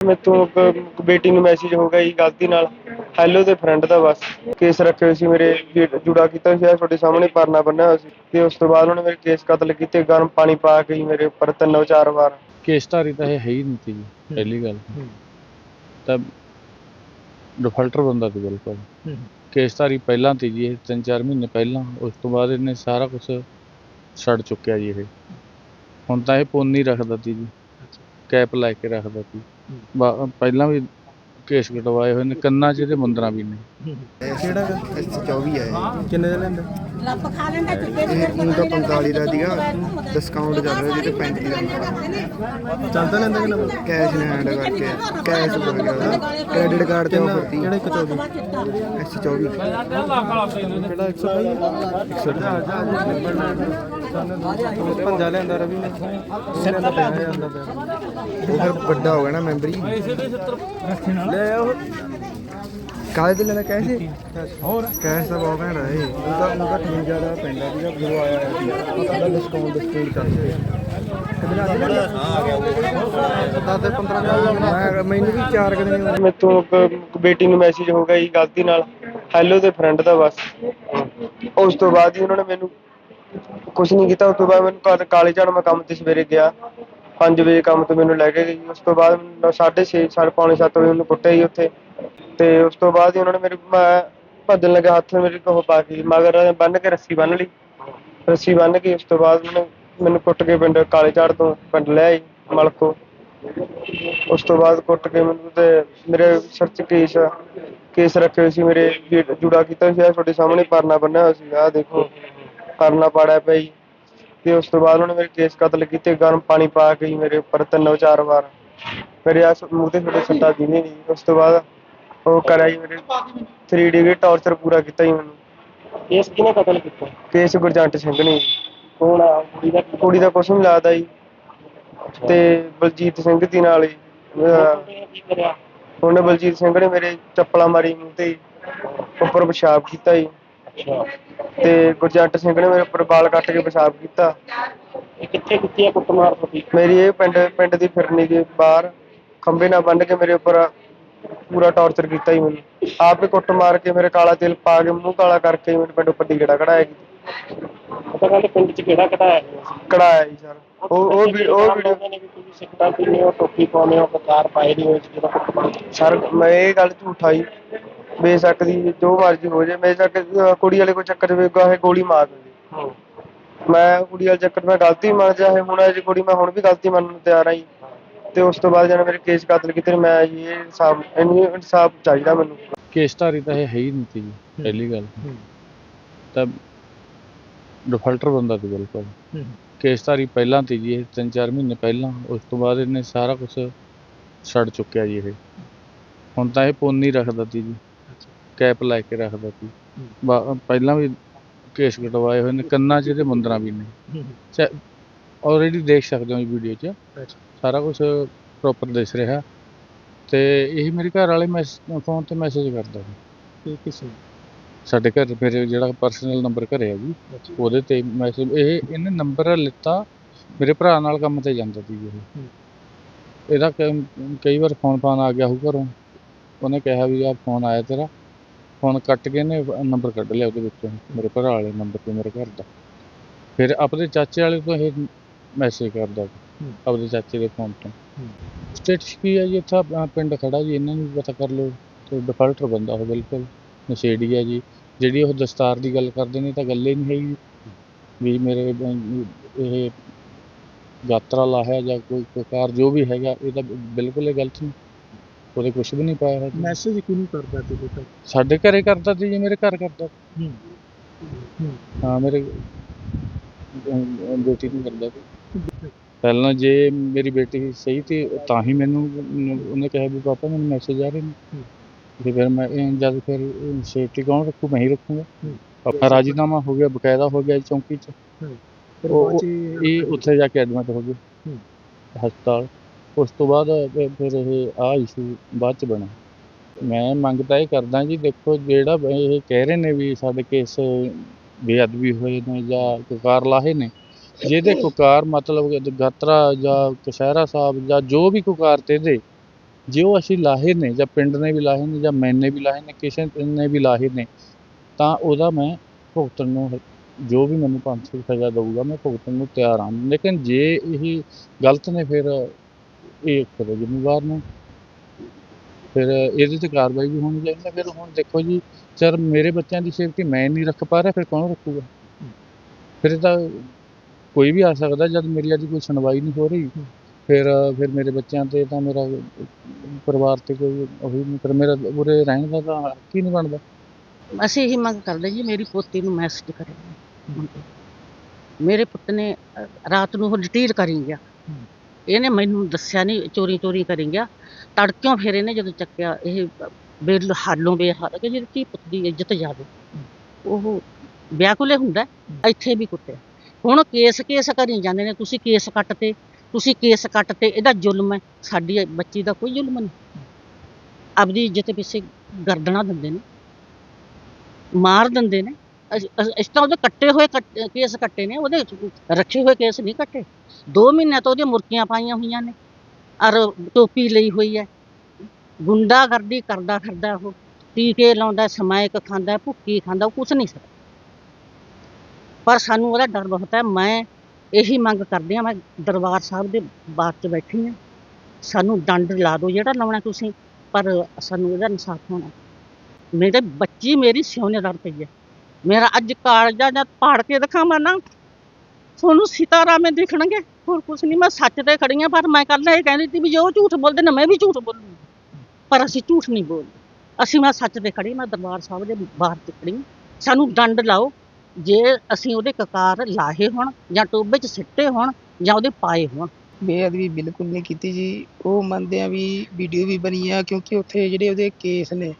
ਮੈਥੋਂ ਇੱਕ ਬੇਟੀ ਨੂੰ ਮੈਸੇਜ ਹੋ ਗਿਆ ਜੀ ਗਲਤੀ ਨਾਲ। ਹੈਲੋ ਦੇ ਫਰੈਂਡ ਦਾ ਬਸ। ਕੇਸ ਰੱਖੇ ਹੋਏ ਸੀ ਮੇਰੇ ਜੁੜਾ ਕੀਤਾ ਸੀ ਆਹ ਤੁਹਾਡੇ ਸਾਹਮਣੇ ਪਰਨਾ ਬੰਨਿਆ ਹੋਇਆ ਸੀ। ਤੇ ਉਸ ਤੋਂ ਬਾਅਦ ਉਹਨੇ ਮੇਰੇ ਕੇਸ ਕਤਲ ਕੀਤੇ ਗਰਮ ਪਾਣੀ ਪਾ ਕੇ ਜੀ ਮੇਰੇ ਉੱਪਰ ਤਿੰਨ ਚਾਰ ਵਾਰ। ਕੇਸਧਾਰੀ ਤਾਂ ਇਹ ਹੈ ਹੀ ਨਹੀਂ ਸੀ ਜੀ ਪਹਿਲੀ ਗੱਲ। ਤਾਂ ਡਿਫਾਲਟਰ ਬੰਦਾ ਸੀ ਬਿਲਕੁਲ। ਕੇਸਧਾਰੀ ਪਹਿਲਾਂ ਤੀ ਜੀ ਇਹ ਤਿੰਨ ਚਾਰ ਮਹੀਨੇ ਪਹਿਲਾਂ। ਉਸ ਤੋਂ ਬਾਅਦ ਇਹਨੇ ਸਾਰਾ ਕੁਝ ਛੱਡ ਚੁੱਕਿਆ ਜੀ ਇਹ। ਹੁਣ ਤਾਂ ਇਹ ਪੋਨੀ ਰੱਖਦਾ ਸੀ ਜੀ। ਕੈਪ ਲੈ ਕੇ ਰੱਖਦਾ ਸੀ। ਬਾ- ਪਹਿਲਾਂ ਵੀ ਕੇਸ ਕਟਵਾਏ ਹੋਏ ਨੇ ਕੰਨਾਂ 'ਚ ਇਹਦੇ ਮੁੰਦਰਾਂ ਵੀ ਨੇ। ਕਿਹੜਾ ਐਸ 24 ਹੈ ਇਹ। ਕਿੰਨੇ ਦਾ ਲੈਂਦਾ? ਲੱਭ ਖਾ ਲੈਂਦਾ ਚਿੱਟੇ ਇਹ ਹੁਣ ਤਾਂ 45 ਦਾ ਸੀਗਾ ਡਿਸਕਾਊਂਟ ਚੱਲ ਰਿਹਾ ਜਿਹਦੇ 35 ਦਾ ਚੱਲਦਾ ਲੈਂਦਾ ਕਿ ਨਾ? ਕੈਸ਼ ਨੇ ਹੈਂਡ ਕਰਕੇ ਕੈਸ਼ ਬਣ ਗਿਆ। ਉਹਦਾ ਕ੍ਰੈਡਿਟ ਕਾਰਡ ਤੇ ਆਫਰ ਸੀ ਕਿਹੜਾ ਇੱਕ ਚੌਵੀ? ਐਸ 24 ਕਿਹੜਾ 120 ਪੰਜਾ ਲੈਂਦਾ ਰਵੀ ਨੇ। ਕਿੰਨੇ ਦਾ ਪਿਆ ਜਾਂਦਾ ਪਿਆ। ਉਹ ਫਿਰ ਵੱਡਾ ਹੋ ਗਿਆ ਨਾ ਮੈਂਬਰੀ। ਲੈ ਉਹ ਕਾਹਦੇ ਤੇ ਲੈਣਾ ਕੈਸ਼ ਹੋਰ। ਕੈਸ਼ ਤਾਂ ਬਹੁਤ ਘੈਂਟ ਹੈ ਇਹ। ਉਹਦਾ ਉਹਦਾ ਠੀਕ ਜ਼ਿਆਦਾ ਪੈਂਦਾ ਸੀਗਾ ਜਦੋਂ ਆਇਆ ਸੀ। ਉਹਦਾ ਡਿਸਕਾਊਂਟ ਡਿਸਕਾਊਂਟ ਕਰਦੇ ਦਸ ਦੇ 15 ਦਾ ਮੈਂ ਮੈਨੂੰ ਵੀ ਚਾਰ ਕੁ ਦਿਨ ਹੀ ਇੱਕ ਬੇਟੀ ਨੂੰ ਮੈਸੇਜ ਹੋ ਗਿਆ ਜੀ ਗਲਤੀ ਨਾਲ। ਹੈਲੋ ਦੇ ਫਰੈਂਡ ਦਾ ਬਸ। ਉਸ ਤੋਂ ਬਾਅਦ ਹੀ ਉਹਨਾਂ ਨੇ ਮੈਨੂੰ ਕੁਛ ਨੀ ਕੀਤਾ, ਉਸ ਤੋਂ ਬਾਅਦ ਮੈਨੂੰ ਘਰ ਕਾਲੇ ਝਾੜ ਮੈਂ ਕੰਮ ਤੇ ਸਵੇਰੇ ਗਿਆ। ਪੰਜ ਵਜੇ ਕੰਮ ਤੋਂ ਮੈਨੂੰ ਲੈ ਕੇ ਗਈ। ਉਸ ਤੋਂ ਬਾਅਦ ਮੈਨੂੰ 6:30 ਸਾਢੇ ਪੌਣੇ ਸੱਤ ਵਜੇ ਉਹਨੂੰ ਕੁੱਟਿਆ ਜੀ ਉੱਥੇ। ਤੇ ਉਸ ਤੋਂ ਬਾਅਦ ਹੀ ਉਹਨਾਂ ਨੇ ਮੇਰੇ, ਮੈਂ ਭੱਜਣ ਲੱਗਾ ਹੱਥ ਮੇਰੇ ਕੋਲ ਪਾ ਕੇ। ਮਗਰ ਬੰਨ ਕੇ ਰੱਸੀ ਬੰਨ ਲਈ। ਰੱਸੀ ਬੰਨ ਕੇ ਉਸ ਤੋਂ ਬਾਅਦ ਉਹਨੇ ਮੈਨੂੰ ਕੁੱਟ ਕੇ ਪਿੰਡ ਕਾਲੇ ਝਾੜ ਤੋਂ ਪਿੰਡ ਲੈ ਆਈ, ਮਲਕੋ। ਉਸ ਤੋਂ ਬਾਅਦ ਕੁੱਟ ਕੇ ਮੈਨੂੰ ਤੇ ਮੇਰੇ ਸਿਰ 'ਚ ਕੇਸ ਕੇਸ ਰੱਖੇ ਹੋਏ ਸੀ। ਮੇਰੇ ਜੇ- ਜੁੜਾ ਕੀਤਾ ਸੀ। ਆਹ ਤੁਹਾਡੇ ਸਾਹਮਣੇ ਪਰਨਾ ਬੰਨਿਆ ਹੋਇਆ ਸੀ। ਆਹ ਦੇਖੋ। ਪਰਨਾ ਪਾੜਿਆ ਪਿਆ ਜੀ। ਤੇ ਉਸ ਤੋਂ ਬਾਅਦ ਉਹਨੇ ਮੇਰੇ ਕੇਸ ਕਤਲ ਕੀਤੇ ਗਰਮ ਪਾਣੀ ਪਾ ਕੇ ਜੀ ਮੇਰੇ ਉੱਪਰ ਤਿੰਨ ਚਾਰ ਵਾਰ। ਮੇਰੇ ਆ ਮੂੰਹ ਤੇ ਛੋਟੇ ਸੱਟਾਂ ਦੀ ਨਹੀਂ ਉਸ ਤੋਂ ਬਾਅਦ ਉਹ ਕਰਿਆ ਜੀ ਮੇਰੇ 3D ਦੇ ਟੌਰਚਰ ਪੂਰਾ ਕੀਤਾ ਜੀ ਮੈਨੂੰ। ਕੇਸ ਕਿਹਨੇ ਕਤਲ ਕੀਤਾ? ਕੇਸ ਗੁਰਜੰਟ ਸਿੰਘ ਨੇ ਜੀ। ਕੌਣ ਆ? ਕੁੜੀ ਦਾ ਕੁੜੀ ਦਾ ਕੁਛ ਨਹੀਂ ਲੱਗਦਾ ਜੀ। ਤੇ ਬਲਜੀਤ ਸਿੰਘ ਦੀ ਨਾਲ ਜੀ ਅਹ ਕੀ ਕਰਿਆ? ਉਹਨੇ ਬਲਜੀਤ ਸਿੰਘ ਨੇ ਮੇਰੇ ਚੱਪਲਾਂ ਮਾਰੀ ਮੂੰਹ ਤੇ ਜੀ। ਉੱਪਰ ਪਿਸ਼ਾਬ ਕੀਤਾ ਜੀ। ਅੱਛਾ। ਤੇ ਗੁਰਜੰਟ ਸਿੰਘ ਨੇ ਮੇਰੇ ਉੱਪਰ ਵਾਲ ਕੱਟ ਕੇ ਪਿਸ਼ਾਬ ਕੀਤਾ। ਇਹ ਕਿੱਥੇ ਕੀਤੀ ਆ ਕੁੱਟਮਾਰ ਤੁਹਾਡੀ? ਮੇਰੀ ਇਹ ਪਿੰਡ ਪਿੰਡ ਦੀ ਫਿਰਨੀ ਦੇ ਬਾਹਰ ਖੰਬੇ ਨਾਲ ਬੰਨ੍ਹ ਕੇ ਮੇਰੇ ਉੱਪਰ ਪੂਰਾ ਟੌਰਚਰ ਕੀਤਾ ਜੀ ਮੈਨੂੰ। ਆਪ ਹੀ ਕੁੱਟ ਮਾਰ ਕੇ ਮੇਰੇ ਕਾਲਾ ਤੇਲ ਪਾ ਕੇ ਮੂੰਹ ਕਾਲਾ ਕਰਕੇ ਮੇਰੇ ਪਿੰਡ ਉੱਪਰ ਦੀ ਗੇੜਾ ਕਢਾਇਆ ਜੀ। ਪਤਾ ਕਹਿੰਦੇ ਪਿੰਡ 'ਚ ਕਿਹੜਾ ਕਢਾਇਆ ਗਿਆ ਸੀ। ਕਢਾਇਆ ਜੀ ਸਰ। ਉਹ ਉਹ ਵੀ ਉਹ ਵੀਡੀਓ ਨੇ ਵੀ ਤੁਸੀਂ ਸਿੱਕਾ ਪੀਨੇ ਹੋ ਟੋਪੀ ਪਾਉਂਦੇ ਹੋ ਕਤਾਰ ਪਾਏ ਦੀ ਹੋਈ ਜਦੋਂ ਕੁੱਟਮਾਰ ਸਰ ਮੈਂ ਇਹ ਗੱਲ ਝੂਠਾ ਜੀ। ਬੇਸ਼ੱਕ ਦੀ ਜੋ ਮਰਜ਼ੀ ਹੋ ਜੇ ਮੇਰੇ ਤੱਕ ਕੁੜੀ ਵਾਲੇ ਕੋਈ ਚੱਕਰ ਵੇ ਗਾਹੇ ਗੋਲੀ ਮਾਰ ਦਿੰਦੇ। ਹੂੰ। ਮੈਂ ਕੁੜੀ ਵਾਲੇ ਚੱਕਰ ਮੈਂ ਗਲਤੀ ਮੰਨ ਜਾਏ ਹੁਣ ਇਹ ਕੁੜੀ ਮੈਂ ਹੁਣ ਵੀ ਗਲਤੀ ਮੰਨਣ ਨੂੰ ਤਿਆਰ ਹਾਂ ਜੀ ਤੇ ਉਸ ਤੋਂ ਬਾਅਦ ਜਦੋਂ ਮੇਰੇ ਕੇਸ ਕਤਲ ਕੀਤੇ ਮੈਂ ਜੀ ਇਹ ਇਨਸਾਫ ਇਹਨੂੰ ਇਨਸਾਫ ਚਾਹੀਦਾ ਮੈਨੂੰ। ਕੇਸਧਾਰੀ ਤਾਂ ਇਹ ਹੈ ਹੀ ਨਹੀਂ ਸੀ ਜੀ ਪਹਿਲੀ ਗੱਲ। ਤਾਂ ਡਿਫਾਲਟਰ ਬੰਦਾ ਸੀ ਬਿਲਕੁਲ। ਕੇਸਧਾਰੀ ਪਹਿਲਾਂ ਤੀ ਜੀ ਇਹ ਤਿੰਨ ਚਾਰ ਮਹੀਨੇ ਪਹਿਲਾਂ। ਉਸ ਤੋਂ ਬਾਅਦ ਇਹਨੇ ਸਾਰਾ ਕੁਝ ਛੱਡ ਚੁੱਕਿਆ ਜੀ ਇਹ। ਹੁਣ ਤਾਂ ਇਹ ਪੋਨੀ ਰੱਖਦਾ ਸੀ ਜੀ। ਕੈਪ ਲੈ ਕੇ ਰੱਖਦਾ ਸੀ। ਬਾ- ਪਹਿਲਾਂ ਵੀ ਕੇਸ ਕਟਵਾਏ ਹੋਏ ਨੇ ਕੰਨਾਂ 'ਚ ਇਹਦੇ ਮੁੰਦਰਾਂ ਵੀ ਨੇ। ਆਲਰੇਡੀ ਦੇਖ ਸਕਦੇ ਹੋ ਵੀਡੀਓ 'ਚ। ਸਾਰਾ ਕੁਝ ਪ੍ਰੋਪਰ ਦਿਸ ਰਿਹਾ। ਤੇ ਇਹੀ ਮੇਰੇ ਘਰ ਵਾਲੇ ਮੈਸੇਜ ਫੋਨ ਤੇ ਮੈਸੇਜ ਕਰਦਾ ਸੀ। ਕਿਸੇ ਸਾਡੇ ਘਰ ਮੇਰੇ ਜਿਹੜਾ ਪਰਸਨਲ ਨੰਬਰ ਘਰੇ ਆ ਜੀ ਉਹਦੇ ਤੇ ਮੈਸੇਜ ਇਹ ਇਹਨੇ ਨੰਬਰ ਲਿੱਤਾ ਮੇਰੇ ਭਰਾ ਨਾਲ ਕੰਮ ਤੇ ਜਾਂਦਾ ਸੀ ਇਹ। ਇਹਦਾ ਕ- ਕਈ ਵਾਰ ਫੋਨ ਫਾਨ ਆ ਗਿਆ ਹੋਊ ਘਰੋਂ। ਉਹਨੇ ਕਿਹਾ ਵੀ ਆ ਫੋਨ ਆਇਆ ਤੇਰਾ। ਫੋਨ ਕੱਟ ਕੇ ਨੇ ਨੰਬਰ ਕੱਢ ਲਿਆ ਉਹਦੇ ਵਿੱਚੋਂ ਮੇਰੇ ਭਰਾ ਵਾਲੇ ਨੰਬਰ ਤੇ ਮੇਰੇ ਘਰ ਦਾ। ਫਿਰ ਆਪਣੇ ਚਾਚੇ ਵਾਲੇ ਤੋਂ ਇਹ ਮੈਸੇਜ ਕਰਦਾ ਆਪਣੇ ਚਾਚੇ ਦੇ ਫੋਨ ਤੋਂ। ਸਟੇਟਸ ਕੀ ਹੈ ਜੀ? ਇੱਥੇ ਪਿੰਡ ਖੜਾ ਜੀ ਇਹਨਾਂ ਨੂੰ ਵੀ ਪਤਾ ਕਰ ਲਓ। ਤੇ ਡਿਫਾਲਟਰ ਬੰਦਾ ਉਹ ਬਿਲਕੁਲ ਨਸ਼ੇੜੀ ਹੈ ਜੀ। ਜਿਹੜੀ ਉਹ ਦਸਤਾਰ ਦੀ ਗੱਲ ਕਰਦੇ ਨੇ ਤਾਂ ਗੱਲ ਹੀ ਨਹੀਂ ਹੈਗੀ। ਵੀ ਮੇਰੇ ਇਹ ਯਾਤਰਾ ਲਾਹਿਆ ਜਾਂ ਕੋਈ ਪ੍ਰਕਾਰ ਜੋ ਵੀ ਹੈਗਾ ਇਹ ਤਾਂ ਬਿਲਕੁਲ ਹੀ ਗਲਤ ਨਹੀਂ। ਉਹਦੇ ਕੁਝ ਵੀ ਨਹੀਂ ਪਾਇਆ ਹੋਇਆ। ਮੈਸੇਜ ਕਿਉਂ ਕਰਦਾ ਤੇ ਬੇਟਾ ਸਾਡੇ ਘਰੇ ਕਰਦਾ ਸੀ ਜੀ ਮੇਰੇ ਘਰ ਕਰਦਾ। ਹੂੰ। ਹਾਂ। ਮੇਰੇ ਬੇਟੀ ਨੂੰ ਕਰਦਾ ਸੀ। ਪਹਿਲਾਂ ਜੇ ਮੇਰੀ ਬੇਟੀ ਸਹੀ ਸੀ ਤਾਂ ਹੀ ਮੈਨੂੰ ਉਹਨੇ ਕਿਹਾ ਵੀ ਪਾਪਾ ਮੈਨੂੰ ਮੈਸੇਜ ਆ ਰਹੇ ਨੇ। ਤੇ ਫਿਰ ਮੈਂ ਜਦ ਫਿਰ ਸੇਫਟੀ ਕੌਣ ਰੱਖੂ ਮੈਂ ਹੀ ਰੱਖੂੰਗਾ। ਆਪਣਾ ਰਾਜੀਨਾਮਾ ਹੋ ਗਿਆ ਬਕਾਇਦਾ ਹੋ ਗਿਆ ਚੌਂਕੀ 'ਚ। ਉਹ- ਇਹ- ਉੱਥੇ ਜਾ ਕੇ ਐਡਮਿਟ ਹੋ ਗਏ। ਹਸਪਤਾਲ। ਉਸ ਤੋਂ ਬਾਅਦ ਫਿਰ- ਫਿਰ ਇਹ ਆ ਇਸ਼ੂ ਬਾਅਦ ਚ ਬਣਾ। ਮੈਂ ਮੰਗ ਤਾਂ ਇਹ ਕਰਦਾ ਜੀ, ਦੇਖੋ ਜਿਹੜਾ ਇਹ ਕਹਿ ਰਹੇ ਨੇ ਵੀ ਸਾਡੇ ਕੇਸ ਬੇਅਦਬੀ ਹੋਏ ਨੇ ਜਾਂ ਕੁਕਾਰ ਲਾਹੇ ਨੇ, ਜਿਹਦੇ ਕੁਕਾਰ ਮਤਲਬ ਗਾਤਰਾ ਜਾਂ ਕਸ਼ਹਿਰਾ ਸਾਹਿਬ ਜਾਂ ਜੋ ਵੀ ਕੁਕਾਰ ਤੇ ਦੇ, ਜੇ ਉਹ ਅਸੀਂ ਲਾਹੇ ਨੇ ਜਾਂ ਪਿੰਡ ਨੇ ਵੀ ਲਾਹੇ ਨੇ ਜਾਂ ਮੈਨੇ ਵੀ ਲਾਹੇ ਨੇ, ਕਿਸੇ ਨੇ ਵੀ ਲਾਹੇ ਨੇ, ਤਾਂ ਉਹਦਾ ਮੈਂ ਭੁਗਤਣ ਨੂੰ ਜੋ ਵੀ ਮੈਨੂੰ ਪੰਜ ਸੌ ਸਜ਼ਾ ਦਊਗਾ, ਮੈਂ ਭੁਗਤਣ ਨੂੰ ਤਿਆਰ ਹਾਂ। ਲੇਕਿਨ ਜੇ ਇਹ ਗਲਤ ਨੇ ਫਿਰ ਇਹ ਫਿਰ ਜ਼ਿੰਮੇਵਾਰ ਨੇ। ਫਿਰ ਇਹਦੇ ਤੇ ਕਾਰਵਾਈ ਵੀ ਹੋਣੀ ਚਾਹੀਦੀ ਹੈ। ਫਿਰ ਹੁਣ ਦੇਖੋ ਜੀ ਸਰ ਮੇਰੇ ਬੱਚਿਆਂ ਦੀ ਸੇਫਟੀ ਮੈਂ ਨਹੀਂ ਰੱਖ ਪਾ ਰਿਹਾ, ਫਿਰ ਕੌਣ ਰੱਖੂਗਾ? ਫਿਰ ਤਾਂ ਕੋਈ ਵੀ ਆ ਸਕਦਾ, ਜਦ ਮੇਰੀ ਅੱਜ ਕੋਈ ਸੁਣਵਾਈ ਨਹੀਂ ਹੋ ਰਹੀ, ਫਿਰ ਫਿਰ ਮੇਰੇ ਬੱਚਿਆਂ ਤੇ ਤਾਂ ਮੇਰਾ ਪਰਿਵਾਰ ਤੇ ਕੋਈ ਉਹੀ ਨਹੀਂ, ਫਿਰ ਮੇਰਾ ਉਰੇ ਰਹਿਣ ਦਾ ਤਾਂ ਹੱਕ ਹੀ ਨਹੀਂ ਬਣਦਾ। ਅਸੀਂ ਇਹੀ ਮੰਗ ਕਰਦੇ ਜੀ, ਮੇਰੀ ਪੋਤੀ ਨੂੰ ਮੈਸੇਜ ਕਰੇ ਮੇਰੇ ਪੁੱਤ ਨੇ ਰਾਤ ਨੂੰ ਉਹ ਰਿਟੀਰ ਕਰੀ ਗਿਆ। ਇਹਨੇ ਮੈਨੂੰ ਦੱਸਿਆ ਨਹੀਂ ਚੋਰੀ ਚੋਰੀ ਕਰੀ ਗਿਆ। ਤੜਕਿਓਂ ਫਿਰ ਇਹਨੇ ਜਦੋਂ ਚੱਕਿਆ, ਇਹ ਬੇਲ ਹਾਲੋਂ ਬੇਹਾਲ ਕਿ ਜਿਹੜੀ ਧੀ ਪੁੱਤ ਦੀ ਇੱਜ਼ਤ ਜਾਵੇ ਉਹ ਵਿਆਕੁਲੇ ਹੁੰਦਾ, ਇੱਥੇ ਵੀ ਕੁੱਟਿਆ। ਹੁਣ ਕੇਸ ਕੇਸ ਕਰੀ ਜਾਂਦੇ ਨੇ, ਤੁਸੀਂ ਕੇਸ ਕੱਟ ਤੇ ਤੁਸੀਂ ਕੇਸ ਕੱਟ ਤੇ ਇਹਦਾ ਜ਼ੁਲਮ ਹੈ। ਸਾਡੀ ਬੱਚੀ ਦਾ ਕੋਈ ਜ਼ੁਲਮ ਨਹੀਂ। ਆਪਦੀ ਇੱਜ਼ਤ ਪਿੱਛੇ ਗਰਦਣਾ ਦਿੰਦੇ ਨੇ, ਮਾਰ ਦਿੰਦੇ ਨੇ। ਇਸ ਤਰ੍ਹਾਂ ਉਹਦੇ ਕੱਟੇ ਹੋਏ ਕੱਟ- ਕੇਸ ਕੱਟੇ ਨੇ, ਉਹਦੇ ਰੱਖੇ ਹੋਏ ਕੇਸ ਨਹੀਂ ਕੱਟੇ। 2 ਮਹੀਨੇ ਤੋਂ ਉਹਦੀਆਂ ਮੁਰਕੀਆਂ ਪਾਈਆਂ ਹੋਈਆਂ ਨੇ ਔਰ ਟੋਪੀ ਲਈ ਹੋਈ ਹੈ। ਗੁੰਡਾਗਰਦੀ ਕਰਦਾ ਫਿਰਦਾ ਉਹ, ਟੀਕੇ ਲਾਉਂਦਾ ਸਮਾਇਕ ਖਾਂਦਾ, ਭੁੱਕੀ ਖਾਂਦਾ, ਉਹ ਕੁਛ ਨਹੀਂ ਸਕਦਾ ਪਰ ਸਾਨੂੰ ਉਹਦਾ ਡਰ ਬਹੁਤ ਹੈ, ਮੈਂ ਇਹੀ ਮੰਗ ਕਰਦੀ ਹਾਂ, ਮੈਂ ਦਰਬਾਰ ਸਾਹਿਬ ਦੇ ਬਾਗ 'ਚ ਬੈਠੀ ਹਾਂ। ਸਾਨੂੰ ਦੰਡ ਲਾ ਦਿਓ ਜਿਹੜਾ ਲਾਉਣਾ ਤੁਸੀਂ, ਪਰ ਸਾਨੂੰ ਇਹਦਾ ਇਨਸਾਫ ਹੋਣਾ। ਮੇਰੇ ਬੱਚੀ ਮੇਰੀ ਸਿਉਨੇ ਦਰ ਪਈ ਹੈ। ਮੇਰਾ ਅੱਜ ਕਾਲਜਾ ਜਦ ਪਾੜ ਕੇ ਦਿਖਾਵਾਂ ਨਾ, ਤੁਹਾਨੂੰ ਸਿਤਾਰਾਮੇ ਦਿਖਣਗੇ। ਹੋਰ ਕੁਛ ਨਹੀਂ, ਮੈਂ ਸੱਚ ਤੇ ਖੜੀ ਹਾਂ, ਪਰ ਮੈਂ ਕੱਲ੍ਹ ਇਹ ਕਹਿੰਦੀ ਸੀ ਵੀ ਜੋ ਝੂਠ ਬੋਲਦੇ ਨੇ, ਮੈਂ ਵੀ ਝੂਠ ਬੋਲੂੰਗੀ। ਪਰ ਅਸੀਂ ਝੂਠ ਨਹੀਂ ਬੋਲਦੇ। ਅਸੀਂ ਮੈਂ ਸੱਚ ਤੇ ਖੜੀ ਮੈਂ ਦਰਬਾਰ ਸਾਹਿਬ ਦੇ ਬਾਹਰ ਤੇ ਖੜੀ ਸਾਨੂੰ ਦੰਡ ਲਾਓ, ਜੇ ਅਸੀਂ ਉਹਦੇ ਕਕਾਰ ਲਾਹੇ ਹੋਣ, ਜਾਂ ਟੋਬੇ 'ਚ ਸਿੱਟੇ ਹੋਣ, ਜਾਂ ਉਹਦੇ ਪਾਏ ਹੋਣ। ਬੇਅਦਬੀ ਬਿਲਕੁਲ ਨਹੀਂ ਕੀਤੀ ਜੀ। ਉਹ ਮੰਨਦੇ ਆ ਵੀ ਵੀਡੀਓ ਵੀ ਬਣੀ ਆ, ਕਿਉਂਕਿ ਉੱਥੇ ਜਿਹੜੇ ਉਹਦੇ ਕੇਸ ਨੇ,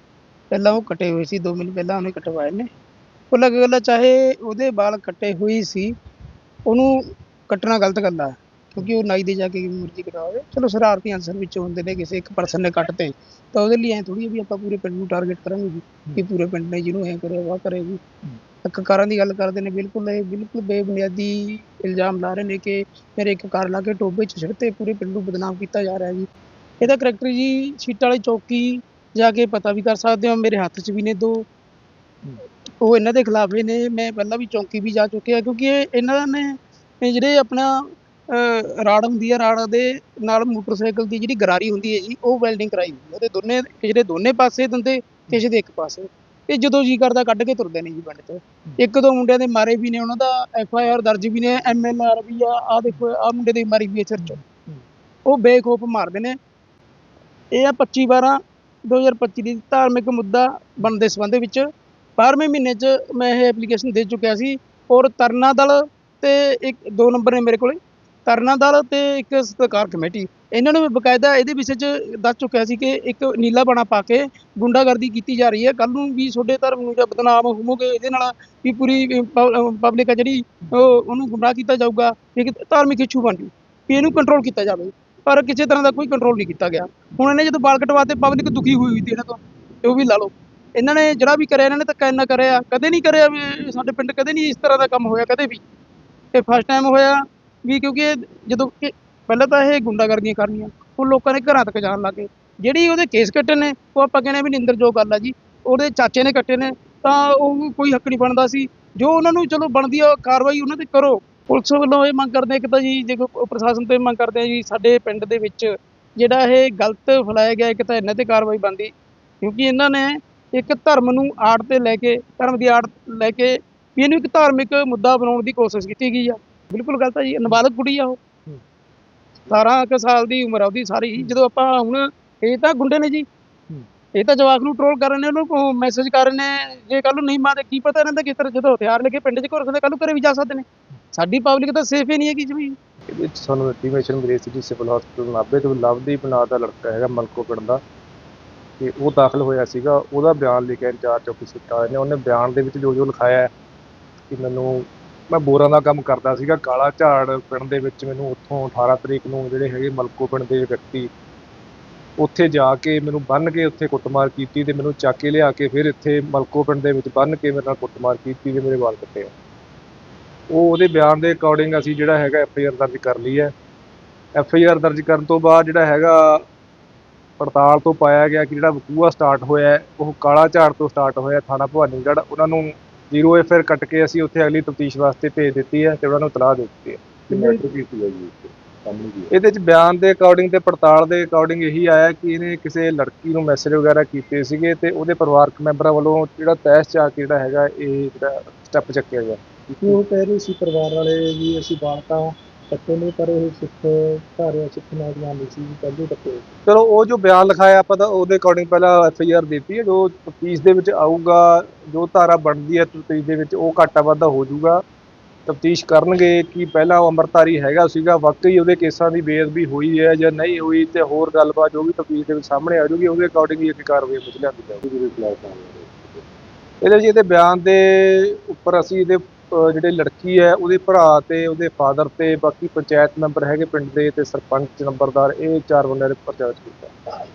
ਪਹਿਲਾਂ ਉਹ ਕਟੇ ਹੋਏ ਸੀ 2 ਮਿੰਟ ਪਹਿਲਾਂ ਉਹਨੇ ਕਟਵਾਏ ਨੇ। ਉਹ ਲੱਗ ਗੱਲ ਆ, ਚਾਹੇ ਉਹਦੇ ਵਾਲ ਕੱਟੇ ਹੋਏ ਸੀ ਉਹਨੂੰ ਕੱਟਣਾ ਗਲਤ ਗੱਲ ਆ ਕਿਉਂਕਿ ਉਹ ਨਾਈ ਦੇ ਜਾ ਕੇ ਮਰਜ਼ੀ ਕਟਾਵੇ। ਚਲੋ ਸ਼ਰਾਰਤੀ ਅਨਸਰ ਵਿੱਚ ਹੁੰਦੇ ਨੇ ਕਿਸੇ ਇੱਕ ਪਰਸਨ ਨੇ ਕੱਟਤੇ ਤਾਂ ਉਹਦੇ ਲਈ ਐ ਥੋੜੀ ਵੀ ਆਪਾਂ ਪੂਰੇ ਪਿੰਡ ਨੂੰ ਟਾਰਗੇਟ ਕਰਾਂਗੇ ਜੀ ਕਿ ਪੂਰੇ ਪਿੰਡ ਨੇ ਜਿਹਨੂੰ ਐ ਕਰਿਆ ਵਾ ਕਰੇ ਜੀ। ਇੱਕ ਕਾਰਾਂ ਦੀ ਗੱਲ ਕਰਦੇ ਨੇ ਬਿਲਕੁਲ ਇਹ ਬਿਲਕੁਲ ਬੇਬੁਨਿਆਦੀ ਇਲਜ਼ਾਮ ਲਾ ਰਹੇ ਨੇ ਕਿ ਮੇਰੇ ਇੱਕ ਕਾਰ ਲਾ ਕੇ ਟੋਬੇ 'ਚ ਸਿੱਟਤੇ ਪੂਰੇ ਪਿੰਡ ਨੂੰ ਬਦਨਾਮ ਕੀਤਾ ਜਾ ਰਿਹਾ ਜੀ। ਇਹਦਾ ਕਰੈਕਟਰ ਜੀ ਸੀਟ ਵਾਲੀ ਚੌਕੀ ਜਾ ਕੇ ਪਤਾ ਵੀ ਕਰ ਸਕਦੇ ਹੋ ਮੇਰੇ ਹੱਥ 'ਚ ਵੀ ਨੇ ਦੋ। ਉਹ ਇਹਨਾਂ ਦੇ ਖਿਲਾਫ ਹੀ ਨੇ ਮੈਂ ਪਹਿਲਾਂ ਵੀ ਚੌਂਕੀ ਵੀ ਜਾ ਚੁੱਕਿਆ ਕਿਉਂਕਿ ਇਹ ਇਹਨਾਂ ਨੇ ਇਹ ਜਿਹੜੇ ਆਪਣਾ ਅਹ, ਰਾੜ ਹੁੰਦੀ ਹੈ ਰਾੜ ਦੇ ਨਾਲ ਮੋਟਰਸਾਈਕਲ ਦੀ ਜਿਹੜੀ ਗਰਾਰੀ ਹੁੰਦੀ ਹੈ ਜੀ ਉਹ ਵੈਲਡਿੰਗ ਕਰਾਈ ਹੋਈ ਹੈ। ਉਹਦੇ ਦੋਨੇ ਜਿਹੜੇ ਦੋਨੇ ਪਾਸੇ ਦਿੰਦੇ ਕਿਸੇ ਦੇ ਇੱਕ ਪਾਸੇ। ਇਹ ਜਦੋਂ ਜੀ ਕਰਦਾ ਕੱਢ ਕੇ ਤੁਰਦੇ ਨੇ ਜੀ ਪਿੰਡ 'ਚ ਇੱਕ ਦੋ ਮੁੰਡਿਆਂ ਦੇ ਮਾਰੇ ਵੀ ਨੇ ਉਹਨਾਂ ਦਾ ਐਫ ਆਈ ਆਰ ਦਰਜ ਵੀ ਨੇ ਐਮ ਐਲ ਆਰ ਵੀ ਆ ਆ ਦੇਖੋ ਆ ਮੁੰਡੇ ਦੀ ਮਾਰੀ ਵੀ ਹੈ ਸਿਰ 'ਚ। ਉਹ ਬੇਖੌਫ ਮਾਰਦੇ ਨੇ। ਇਹ ਆ 25 12 2025 ਦੀ ਧਾਰਮਿਕ ਮੁੱਦਾ ਬਣਨ ਦੇ ਸੰਬੰਧ ਵਿੱਚ 12ਵੇਂ ਮਹੀਨੇ 'ਚ ਮੈਂ ਇਹ ਐਪਲੀਕੇਸ਼ਨ ਦੇ ਚੁੱਕਿਆ ਸੀ ਔਰ ਤਰਨਾ ਦਲ ਤੇ ਇੱਕ, ਦੋ ਨੰਬਰ ਨੇ ਮੇਰੇ ਕੋਲੇ। ਤਰਨਾ ਦਲ ਤੇ ਇੱਕ ਸਤਕਾਰ ਕਮੇਟੀ। ਇਹਨਾਂ ਨੂੰ ਬਕਾਇਦਾ ਇਹਦੇ ਵਿਸ਼ੇ 'ਚ ਦੱਸ ਚੁੱਕਿਆ ਸੀ ਕਿ ਇੱਕ ਨੀਲਾ ਬਾਣਾ ਪਾ ਕੇ ਗੁੰਡਾਗਰਦੀ ਕੀਤੀ ਜਾ ਰਹੀ ਹੈ। ਕੱਲ ਨੂੰ ਵੀ ਤੁਹਾਡੇ ਧਰਮ ਨੂੰ ਜਾਂ ਬਦਨਾਮ ਹੋਵੋਗੇ, ਇਹਦੇ ਨਾਲ ਵੀ ਪੂਰੀ ਪਬਲਿਕ ਆ ਜਿਹੜੀ, ਉਹ, ਉਹਨੂੰ ਗੁੰਮਰਾਹ ਕੀਤਾ ਜਾਊਗਾ, ਇੱਕ ਧਾਰਮਿਕ ਇਸ਼ੂ ਬਣ ਜੂ। ਵੀ ਇਹਨੂੰ ਕੰਟਰੋਲ ਕੀਤਾ ਜਾਵੇ। ਪਰ ਕਿਸੇ ਤਰ੍ਹਾਂ ਦਾ ਕੋਈ ਕੰਟਰੋਲ ਨਹੀਂ ਕੀਤਾ ਗਿਆ। ਹੁਣ ਇਹਨੇ ਜਦੋਂ ਬਾਲ ਕਟਵਾਤੇ ਪਬਲਿਕ ਦੁਖੀ ਹੋਈ ਹੋਈ ਸੀ ਇਹਨਾਂ ਤੋਂ ਉਹ ਵੀ ਲਾ ਲਓ। ਇਹਨਾਂ ਨੇ ਜਿਹੜਾ ਵੀ ਕਰਿਆ, ਇਹਨਾਂ ਨੇ ਧੱਕਾ ਇੰਨਾ ਕਰਿਆ, ਕਦੇ ਨਹੀਂ ਕਰਿਆ ਵੀ ਸਾਡੇ ਪਿੰਡ ਕਦੇ ਨਹੀਂ ਇਸ ਤਰ੍ਹਾਂ ਦਾ ਕੰਮ ਹੋਇਆ, ਕਦੇ ਵੀ। ਇਹ ਫਸਟ ਟਾਈਮ ਹੋਇਆ ਵੀ ਕਿਉਂਕਿ ਇਹ ਜਦੋਂ ਕਿ ਪਹਿਲਾਂ ਤਾਂ ਇਹ ਗੁੰਡਾਗਰਦੀਆਂ ਕਰਨੀਆਂ ਉਹ ਲੋਕਾਂ ਦੇ ਘਰਾਂ ਤੱਕ ਜਾਣ ਲੱਗੇ ਜਿਹੜੀ ਉਹਦੇ ਕੇਸ ਕੱਟੇ ਨੇ, ਉਹ ਆਪਾਂ ਕਹਿੰਦੇ ਵੀ ਨਿੰਦਰਯੋਗ ਗੱਲ ਆ ਜੀ, ਉਹਦੇ ਚਾਚੇ ਨੇ ਕੱਟੇ ਨੇ, ਤਾਂ ਉਹ ਕੋਈ ਹੱਕ ਨਹੀਂ ਬਣਦਾ ਸੀ। ਜੋ ਉਹਨਾਂ ਨੂੰ ਚਲੋ ਬਣਦੀ ਆ ਕਾਰਵਾਈ ਉਹਨਾਂ ਤੇ ਕਰੋ। ਪੁਲਿਸ ਵੱਲੋਂ ਇਹ ਮੰਗ ਕਰਦੇ ਆ, ਇੱਕ ਤਾਂ ਜੀ ਦੇਖੋ ਪ੍ਰਸ਼ਾਸਨ ਤੋਂ ਇਹ ਮੰਗ ਕਰਦੇ ਆ ਜੀ, ਸਾਡੇ ਪਿੰਡ ਦੇ ਵਿੱਚ ਜਿਹੜਾ ਇਹ ਗਲਤ ਫੈਲਾਇਆ ਗਿਆ, ਇੱਕ ਤਾਂ ਇਹਨਾਂ ਤੇ ਕਾਰਵਾਈ ਬਣਦੀ, ਕਿਉਂਕਿ ਇਹਨਾਂ ਨੇ ਇੱਕ ਧਰਮ ਨੂੰ ਆੜ ਤੇ ਲੈ ਕੇ ਧਰਮ ਦੀ ਆੜ ਲੈ ਕੇ ਵੀ ਇਹਨੂੰ ਇੱਕ ਧਾਰਮਿਕ ਮੁੱਦਾ ਬਣਾਉਣ ਦੀ ਕੋਸ਼ਿਸ਼ ਕੀਤੀ ਗਈ ਆ। ਬਿਲਕੁਲ ਗਲਤ ਆ ਜੀ ਨਾਬਾਲਗ ਕੁੜੀ ਆ ਉਹ। 17 ਕੁ ਸਾਲ ਦੀ ਉਮਰ ਆ ਉਹਦੀ ਸਾਰੀ। ਜਦੋਂ ਆਪਾਂ ਹੁਣ ਇਹ ਤਾਂ ਗੁੰਡੇ ਨੇ ਜੀ। ਇਹ ਤਾਂ ਜਵਾਕ ਨੂੰ ਟਰੋਲ ਕਰ ਰਹੇ ਨੇ ਉਹਨੂੰ ਮੈਸੇਜ ਕਰ ਰਹੇ ਨੇ ਜੇ ਕੱਲ ਨੂੰ ਨਹੀਂ ਮੰਨਦੇ ਕੀ ਪਤਾ ਇਹਨਾਂ ਦਾ ਕਿਸ ਤਰ੍ਹਾਂ ਜਦੋਂ ਹਥਿਆਰ ਲੈ ਕੇ ਪਿੰਡ 'ਚ ਘੁਰ ਸਕਦੇ ਕੱਲ ਨੂੰ ਘਰੇ ਵੀ ਜਾ ਸਕਦੇ ਨੇ। ਸਾਡੀ ਪਬਲਿਕ ਤਾਂ ਸੇਫ ਹੀ ਨਹੀਂ ਹੈਗੀ ਜਮੀ ਇਹਦੇ ਵਿੱਚ ਸਾਨੂੰ ਇੰਟੀਮੇਸ਼ਨ ਮਿਲੀ ਸੀ ਜੀ ਸਿਵਲ ਹਸਪੀਟਲ ਨਾਭੇ ਤੋਂ ਲਵਦੀਪ ਨਾਂ ਦਾ ਲੜਕਾ ਹੈਗਾ ਮਲਕੋ ਪਿੰਡ ਦਾ। ਤੇ ਉਹ ਦਾਖਲ ਹੋਇਆ ਸੀਗਾ, ਉਹਦਾ ਬਿਆਨ ਲੈ ਕੇ ਇੰਚਾਰਜ ਚੌਕੀ ਕੀਤਾ ਨੇ ਉਹਨੇ ਬਿਆਨ ਦੇ ਵਿੱਚ ਜੋ ਜੋ ਲਿਖਾਇਆ ਕਿ ਮੈਨੂੰ, ਮੈਂ ਬੋਰਾਂ ਦਾ ਕੰਮ ਕਰਦਾ ਸੀਗਾ, ਕਾਲਾ ਝਾੜ ਪਿੰਡ ਦੇ ਵਿੱਚ ਮੈਨੂੰ ਉੱਥੋਂ 18 ਤਰੀਕ ਨੂੰ ਜਿਹੜੇ ਹੈਗੇ ਮਲਕੋ ਪਿੰਡ ਦੇ ਵਿਅਕਤੀ ਉੱਥੇ ਜਾ ਕੇ ਮੈਨੂੰ ਬੰਨ ਕੇ ਉੱਥੇ ਕੁੱਟਮਾਰ ਕੀਤੀ ਤੇ ਮੈਨੂੰ ਚੱਕ ਕੇ ਲਿਆ ਕੇ ਫਿਰ ਇੱਥੇ ਮਲਕੋ ਪਿੰਡ ਦੇ ਵਿੱਚ ਬੰਨ ਕੇ ਮੇਰੇ ਨਾਲ ਕੁੱਟਮਾਰ ਕੀਤੀ ਤੇ ਮੇਰੇ ਵਾਲ ਕੱਟੇ। ਉਹ ਉਹਦੇ ਬਿਆਨ ਦੇ ਅਕੋਰਡਿੰਗ ਅਸੀਂ ਜਿਹੜਾ ਹੈਗਾ ਐਫ ਆਈ ਆਰ ਦਰਜ ਕਰ ਲਈ ਹੈ। ਐਫ ਆਈ ਆਰ ਦਰਜ ਕਰਨ ਤੋਂ ਬਾਅਦ ਜਿਹੜਾ ਹੈਗਾ ਪੜਤਾਲ ਤੋਂ ਪਾਇਆ ਗਿਆ ਕਿ ਜਿਹੜਾ ਵਕੂਆ ਸਟਾਰਟ ਹੋਇਆ ਉਹ ਕਾਲਾ ਝਾੜ ਤੋਂ ਸਟਾਰਟ ਹੋਇਆ ਥਾਣਾ ਭਵਾਨੀਗੜ੍ਹ। ਉਹਨਾਂ ਨੂੰ ਜ਼ੀਰੋ ਐਫਆਰ ਕੱਟ ਕੇ ਅਸੀਂ ਉੱਥੇ ਅਗਲੀ ਤਫਤੀਸ਼ ਵਾਸਤੇ ਭੇਜ ਦਿੱਤੀ ਹੈ ਤੇ ਉਹਨਾਂ ਨੂੰ ਇਤਲਾਹ ਦੇ ਦਿੱਤੀ ਹੈ। ਇਹਦੇ ਚ ਬਿਆਨ ਦੇ ਅਕੋਰਡਿੰਗ ਤੇ ਪੜਤਾਲ ਦੇ ਅਕੋਰਡਿੰਗ ਇਹੀ ਆਇਆ ਕਿ ਇਹਨੇ ਕਿਸੇ ਲੜਕੀ ਨੂੰ ਮੈਸੇਜ ਵਗੈਰਾ ਕੀਤੇ ਸੀਗੇ ਤੇ ਉਹਦੇ ਪਰਿਵਾਰਕ ਮੈਂਬਰਾਂ ਵੱਲੋਂ ਜਿਹੜਾ ਤੈਸ਼ ਚਾ ਕੇ ਜਿਹੜਾ ਹੈਗਾ ਇਹ ਜਿਹੜਾ ਸਟੈਪ ਚੱਕਿਆ ਗਿਆ। ਉਹ ਕਹਿ ਰਹੇ ਸੀ ਪਰਿਵਾਰ ਵਾਲੇ ਵੀ ਅਸੀਂ ਬਾਲਕਾ ਕੱਟੇ ਨੇ ਪਰ ਇਹ ਸਿੱਖ ਘਰ ਸਿੱਖ ਨੌਜਵਾਨ ਨਹੀਂ ਸੀ, ਪਹਿਲੇ ਕੱਟੇ ਚਲੋ, ਉਹ ਜੋ ਬਿਆਨ ਲਿਖਾਇਆ ਆਪਾਂ ਤਾਂ ਉਹਦੇ ਅਕੋਰਡਿੰਗ ਪਹਿਲਾਂ ਐਫ ਆਈ ਆਰ ਦਿੱਤੀ ਹੈ, ਜੋ ਤਫਤੀਸ਼ ਦੇ ਵਿੱਚ ਆਊਗਾ, ਜੋ ਧਾਰਾ ਬਣਦੀ ਹੈ ਤਫਤੀਸ਼ ਦੇ ਵਿੱਚ, ਉਹ ਘਾਟਾ ਵਾਧਾ ਹੋ ਜਾਊਗਾ। ਤਫਤੀਸ਼ ਕਰਨਗੇ ਕਿ ਪਹਿਲਾਂ ਉਹ ਅੰਮ੍ਰਿਤਧਾਰੀ ਹੈਗਾ ਸੀਗਾ, ਵਾਕਈ ਉਹਦੇ ਕੇਸਾਂ ਦੀ ਬੇਅਦਬੀ ਹੋਈ ਹੈ ਜਾਂ ਨਹੀਂ ਹੋਈ ਤੇ ਹੋਰ ਗੱਲਬਾਤ ਜੋ ਵੀ ਤਫਤੀਸ਼ ਦੇ ਵਿੱਚ ਸਾਹਮਣੇ ਆ ਜਾਊਗੀ, ਉਹਦੇ ਅਕੋਰਡਿੰਗ ਹੀ ਅੱਗੇ ਕਾਰਵਾਈ ਮੁੱਝ ਲਿਆਂਦੀ ਜਾਊਗੀ। ਇਹਦੇ ਵਿੱਚ ਇਹਦੇ ਬਿਆਨ ਦੇ ਉੱਪਰ ਅਸੀਂ ਇਹਦੇ ਜਿਹੜੇ ਲੜਕੀ ਹੈ, ਉਹਦੇ ਭਰਾ ਤੇ ਉਹਦੇ ਫਾਦਰ ਤੇ ਬਾਕੀ ਪੰਚਾਇਤ ਮੈਂਬਰ ਹੈਗੇ ਪਿੰਡ ਦੇ ਤੇ ਸਰਪੰਚ ਨੰਬਰਦਾਰ, ਇਹ ਚਾਰ ਬੰਦਿਆਂ ਦੇ ਪਰਚਾ ਦਰਜ ਕੀਤਾ।